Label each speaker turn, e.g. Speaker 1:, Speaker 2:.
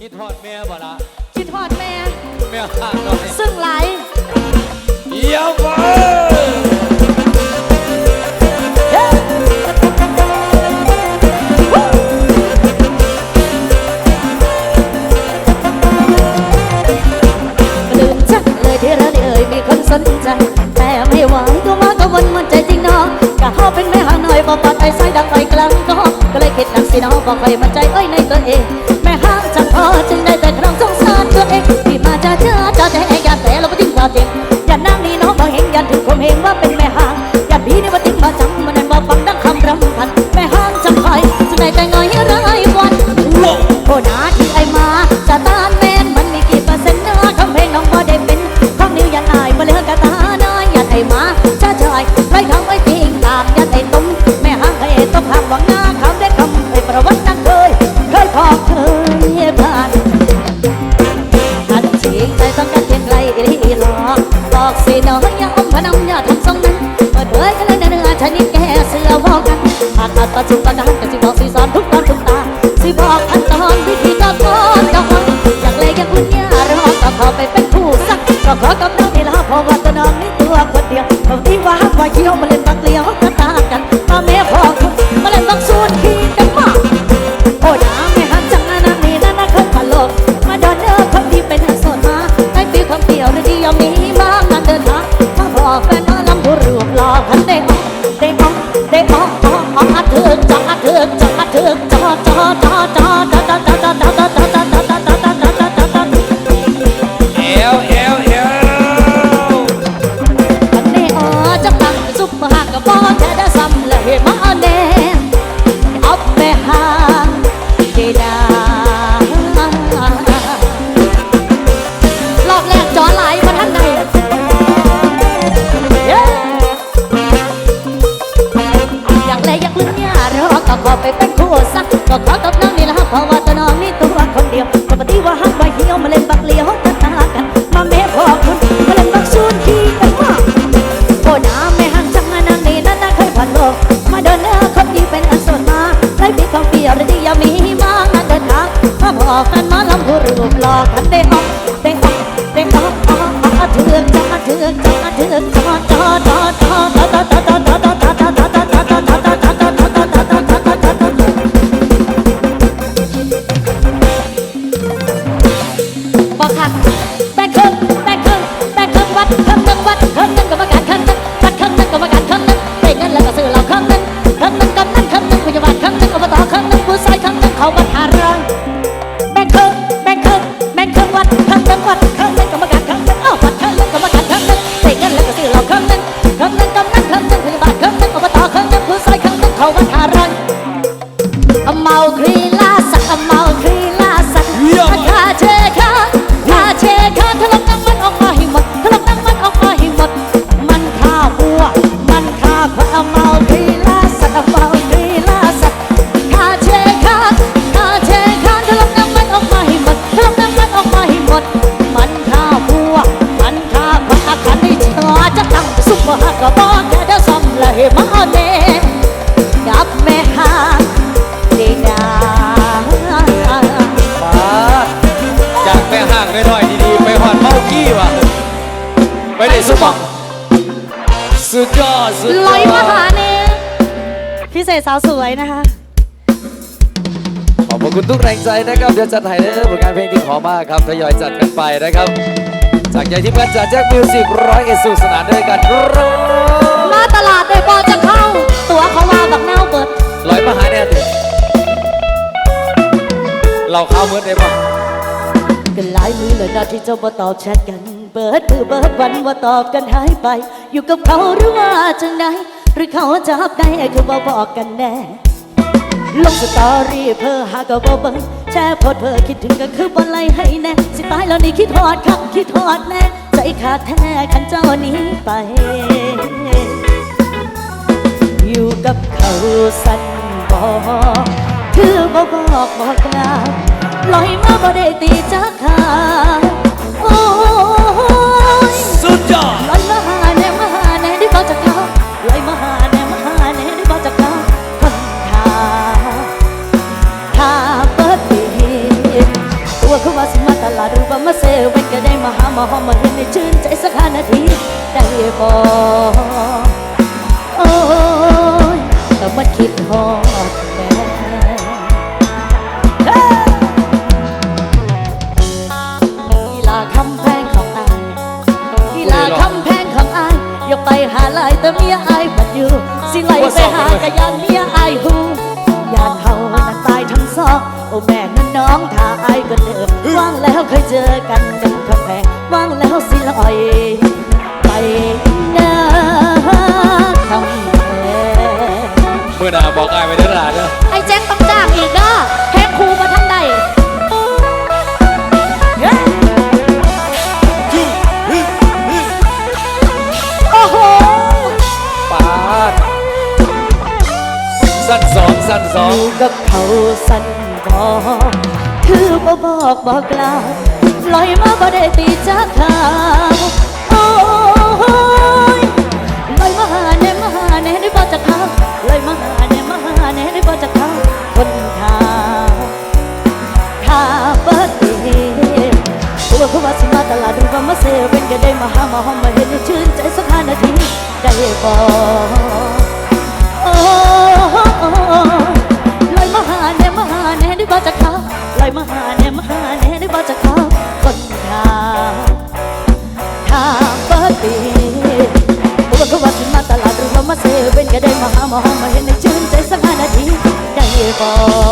Speaker 1: คิดฮอดแม่บ่ละ
Speaker 2: คิดทอดแม่
Speaker 1: แม่ห่างหน่อย
Speaker 2: ซึ่งหลาย
Speaker 1: เยี่ยมมาก
Speaker 2: ลืมจักเลยที่เราได้เอ่ยมีคนสนใจแต่ไม่ไหวก็มาก็วนมันใจจริงเนาะกะเขาเป็นแม่หางหน่อยบอกปัดไอ้ไส้ดังไฟกลางก็ก็เลยคิดหนักสิเนาะบอกใครมันใจเอ้ยในตัวเองแม่ห้าง nothing บอกสิน้องอย่าอมพนมอย่าทำทรงนั้นเปิดเผยกันเลยเนื้อชนิดแก่เสือวอกกันหาจอาดประจุประการกันสิบอกสีสอนทุกตอนทุกตาสีบอกขั้นตอนวิธีก็ต้อนก่อนอยากเลยอยากคุณย่ารอก็ขอไปเป็นผู้สักก็ขอกับน้องนี่ลาพราะว่าจะนอนนี่ตัวคนเดียวบางทีว่าว่าเขี้ยวมาเล่นตักเลี้ยวกัน ขอไปเป็นคู่สักก็ขอกับน้องนี่ละเพราะว่าตัวน้องนี่ตัวคนเดียวปกติว่าหักไว้เหี่ยวมาเล่นบักเลี้ยวตาตากันมาแม่พ่อคุณมาเล่นบักซูนขี้กันมาโอ้น้าแม่หักจังงานนางนี่นั่นน่ะเคยผ่านโลกมาเดินเนื้อคนดีเป็นอันสดมาไล่ปีของเปียวหรือที่ยังมีมางานเดินทางมาบอกกันมาลำพูรูปหลอกกันได้ พิเศษสาวสวยนะคะ
Speaker 1: ขอบคุณทุกแรงใจนะครับ เดี๋ยวจัดให้เลยผลงานเพลงที่ขอมากครับทยอยจัดกันไปนะครับ จากใจที่เพื่อนจากแจ็คมิวสิกร้อยเอ็ดสุขสนานด้วยกันครับ
Speaker 2: มาตลาดโดยบอจะเข้า ตัวเขาว่าบักเน่าเบิด
Speaker 1: ร้อยมาหาเนี่ยดิเราเข้าเหมือนได้ปะ
Speaker 2: กันหลายมือเลยนะที่เจ้าบ่ตอบแชทกัน เบิดมือเบิดวันว่าตอบกันหายไป อยู่กับเขาหรือว่าจังใดห รือเขาจับได้คือบ่บอกกันแน่ลงสตอรี่เพื่อหาก็บ่เบิ่งแชร์โพสเพื่อคิดถึงก็คือบ่ไล่ให้แน่ สิตายแล้วนี่คิดฮอดคับคิดฮอดแน่ ใจขาดแท้คันเจ้านี้ไป อยู่กับเขาสั่นบอกคือบ่บอกบอกกล่าวลอยมาบ่ได้ตีจักขาโอ้ มาหามาหอมมาเห็นในชื่นใจสักห้านาทีได้บ่โอ้ยแต่มันคิดฮอดแม่เฮ้ยกีฬาคำแพงของอายกีฬาคำแพงของอายอย่าไปหาลายแต่เมียอายบัดอยู่สิไล่ไปหากะยานเมียอายหูยานเฮานั้นตายทั้งสอง โอ้แม่นั่นน้องถ้าอายก็เดิมว่างแล้วเคยเจอกันดังคำแพงว่างแล้วสิลอย ไปนาคำแพง
Speaker 1: เมื่อหนาบอกอายไปเด้อหลานเด้อ
Speaker 2: ไอ้แจ้งต้องจ้างอีกเด้อเพลงครูมาทั้งใดเฮ้ยโอ้โห
Speaker 1: ปาดสั้นสองสั้นสอ
Speaker 2: องยู่กับเขาสั่น บอกคือบ่บอกบอกกล่าวลอยมาบ่ได้ตีจากข่าวโอ้ยลอยมาหาแน่มาหาแน่ได้บ่จากเขาลอยมาหาแน่มาหาแน่ได้บ่จากเขาคนทางข้าเปิดเองผู้ว่าผู้ว่าสิมาตลาดดูว่ามาเซเว่นก็ได้มาหามาหอมมาเห็นชื่นใจสักห้านาทีได้บ่โห